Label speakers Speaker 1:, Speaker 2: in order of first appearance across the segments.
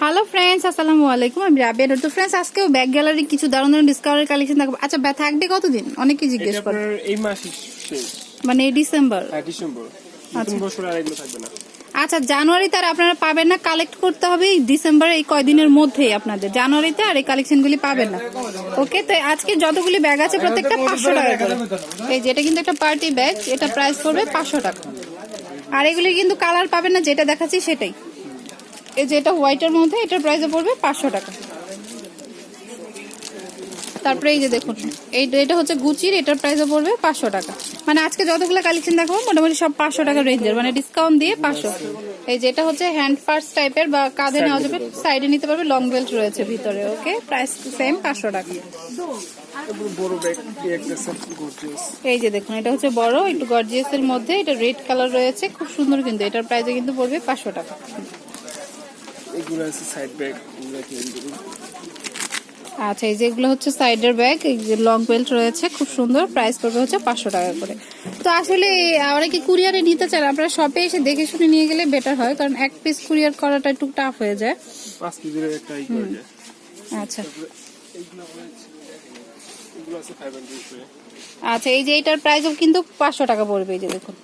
Speaker 1: Hello friends আসসালামু আলাইকুম আমি রাবিয়া তো ফ্রেন্ডস আজকেও ব্যাগ গ্যালারি কিছু দারুণ দারুণ ডিসকাউন্টের কালেকশন থাকবে আচ্ছা ব্যা থাকবে কতদিন? অনেকে জিজ্ঞেস করে।
Speaker 2: এই মাসই
Speaker 1: মানে এই ডিসেম্বর
Speaker 2: হ্যাঁ ডিসেম্বর নতুন বছর আর এগুলো থাকবে না।
Speaker 1: আচ্ছা জানুয়ারি তার আপনারা পাবেন না। কালেক্ট করতে হবে এই ডিসেম্বর এই কয়দিনের মধ্যেই আপনাদের। জানুয়ারিতে আর এই কালেকশনগুলি পাবেন না। ওকে তো আজকে যতগুলি ব্যাগ আছে প্রত্যেকটা পাঁচশো টাকা করে। এই যেটা কিন্তু একটা পার্টি ব্যাগ এটা প্রাইস পড়বে পাঁচশো টাকা। আর এগুলি কিন্তু কালার পাবেন না যেটা দেখাচ্ছি সেটাই। এই যে এটা হোয়াইটের মধ্যে এটার প্রাইসে পড়বে পাঁচশো টাকা। তারপরে এই যে দেখুন এই এটা হচ্ছে গুচির এটার প্রাইসও পড়বে পাঁচশো টাকা। মানে আজকে যতগুলো কালেকশন দেখাবো মোটামুটি সব পাঁচশো টাকা রেঞ্জের মানে ডিসকাউন্ট দিয়ে পাঁচশো। এই যে এটা হচ্ছে হ্যান্ড পার্স টাইপের বা কাঁধে নেওয়া যাবে সাইডে নিতে পারবে লং বেল্ট রয়েছে ভিতরে ওকে প্রাইস সেম পাঁচশো টাকা। এই যে দেখুন এটা হচ্ছে বড় একটু গর্জিয়াস এর মধ্যে এটা রেড কালার রয়েছে খুব সুন্দর কিন্তু এটার প্রাইসে কিন্তু পড়বে পাঁচশো টাকা।
Speaker 2: এগুলো আছে সাইড ব্যাগ এগুলো কি
Speaker 1: আচ্ছা এই যেগুলো হচ্ছে সাইডের ব্যাগ এই যে লং বেল্ট রয়েছে খুব সুন্দর প্রাইস পড়বে হচ্ছে পাঁচশো টাকা করে। তো আসলে অনেকে কুরিয়ারে নিতে চান আপনারা শপে এসে দেখে শুনে নিয়ে গেলে বেটার হয় কারণ এক পিস কুরিয়ার করাটা একটু টাফ হয়ে যায়। আচ্ছা। আচ্ছা এই যে এটার প্রাইসও কিন্তু পাঁচশো টাকা পড়বে এই যে দেখুন।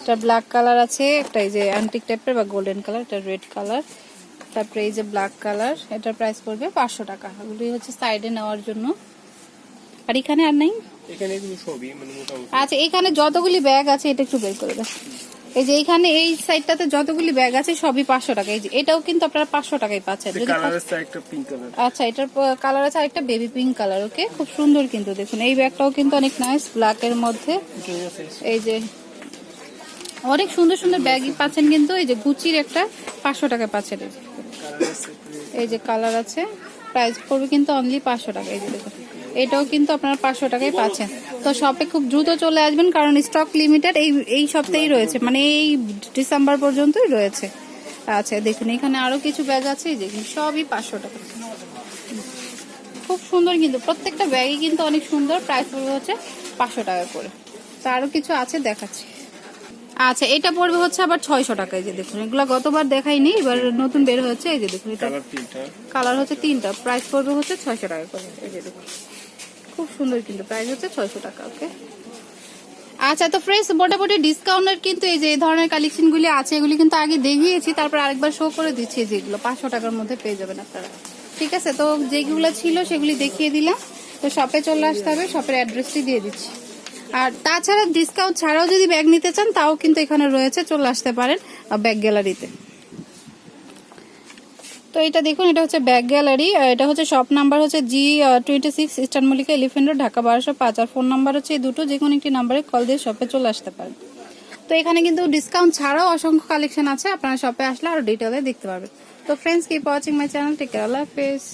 Speaker 1: এটা ব্ল্যাক কালার আছে একটা এই যে অ্যান্টিক টাইপের বা গোল্ডেন কালার এটা রেড কালার তারপরে এই যে ব্ল্যাক কালার এটার প্রাইস পড়বে পাঁচশো টাকা। এগুলি হচ্ছে সাইডে নেওয়ার জন্য। আর এখানে আর নেই?
Speaker 2: মানে
Speaker 1: আচ্ছা এখানে যতগুলি ব্যাগ আছে এটা একটু বের করে এই যে এইখানে এই সাইডটাতে যতগুলি ব্যাগ আছে সবই পাঁচশো টাকা। এই যে এটাও কিন্তু আপনারা পাঁচশো টাকায় পাচ্ছেন। আচ্ছা এটার কালার আছে আরেকটা বেবি পিঙ্ক কালার ওকে খুব সুন্দর কিন্তু দেখুন। এই ব্যাগটাও কিন্তু অনেক নাইস ব্ল্যাক এর মধ্যে। এই যে অনেক সুন্দর সুন্দর ব্যাগই পাচ্ছেন কিন্তু এই যে গুচির একটা পাঁচশো টাকা পাচ্ছেন। এই যে।
Speaker 2: কালার আছে
Speaker 1: প্রাইস পড়বে কিন্তু অনলি পাঁচশো টাকা, এই যে দেখুন এটাও কিন্তু আপনারা পাঁচশো টাকায় পাচ্ছেন। তো শপে খুব দ্রুত চলে আসবেন, কারণ স্টক লিমিটেড এই এই সপ্তাহেই রয়েছে মানে এই ডিসেম্বর পর্যন্তই রয়েছে। আচ্ছা দেখুন, এখানে আরও কিছু ব্যাগ আছে, এই যে সবই পাঁচশো টাকা। খুব সুন্দর কিন্তু, প্রত্যেকটা ব্যাগই কিন্তু অনেক সুন্দর প্রাইস পড়বে হচ্ছে পাঁচশো টাকা করে। তো আরও কিছু আছে দেখাচ্ছি। আচ্ছা এটা পড়বে হচ্ছে আবার ছয়শো টাকা এই যে দেখুন। এগুলো গতবার দেখাইনি এবার নতুন বের হয়েছে এই যে দেখুন এটা
Speaker 2: কালার
Speaker 1: হচ্ছে তিনটা প্রাইস পড়বে হচ্ছে ছয়শো টাকা করে এই যে দেখুন। খুব সুন্দর কিন্তু প্রাইস হচ্ছে ছয়শো টাকা ওকে আচ্ছা তো ফ্রেন্ডস মোটামুটি ডিসকাউন্টের কিন্তু এই যে এই ধরনের কালেকশনগুলি আছে এগুলি কিন্তু আগে দেখিয়েছি তারপর আরেকবার শো করে দিচ্ছি যেগুলো পাঁচশো টাকার মধ্যে পেয়ে যাবেন আপনারা। ঠিক আছে তো যেগুলো ছিল সেগুলি দেখিয়ে দিলাম। তো শপে চলে আসতে হবে শপের অ্যাড্রেসটি দিয়ে দিচ্ছি। আর তাছাড়া ডিসকাউন্ট ছাড়াও যদি ব্যাগ নিতে চান, তাও কিন্তু এখানে রয়েছে, চলে আসতে পারেন ব্যাগ গ্যালারিতে তো এটা দেখুন, এটা হচ্ছে ব্যাগ গ্যালারি এটা হচ্ছে শপ নাম্বার হচ্ছে G twenty six Eastern Mallika Elephant Road Dhaka বারোশো পাঁচ। আর ফোন নাম্বার হচ্ছে এই দুটো, যে কোনো একটি নাম্বারে কল দিয়ে শপে চলে আসতে পারেন। তো এখানে কিন্তু ডিসকাউন্ট ছাড়াও অসংখ্য কালেকশন আছে, আপনারা শপে আসলে আরও ডিটেলে দেখতে পারবেন। তো friends keep watching my channel take care আল্লাহ হাফেজ।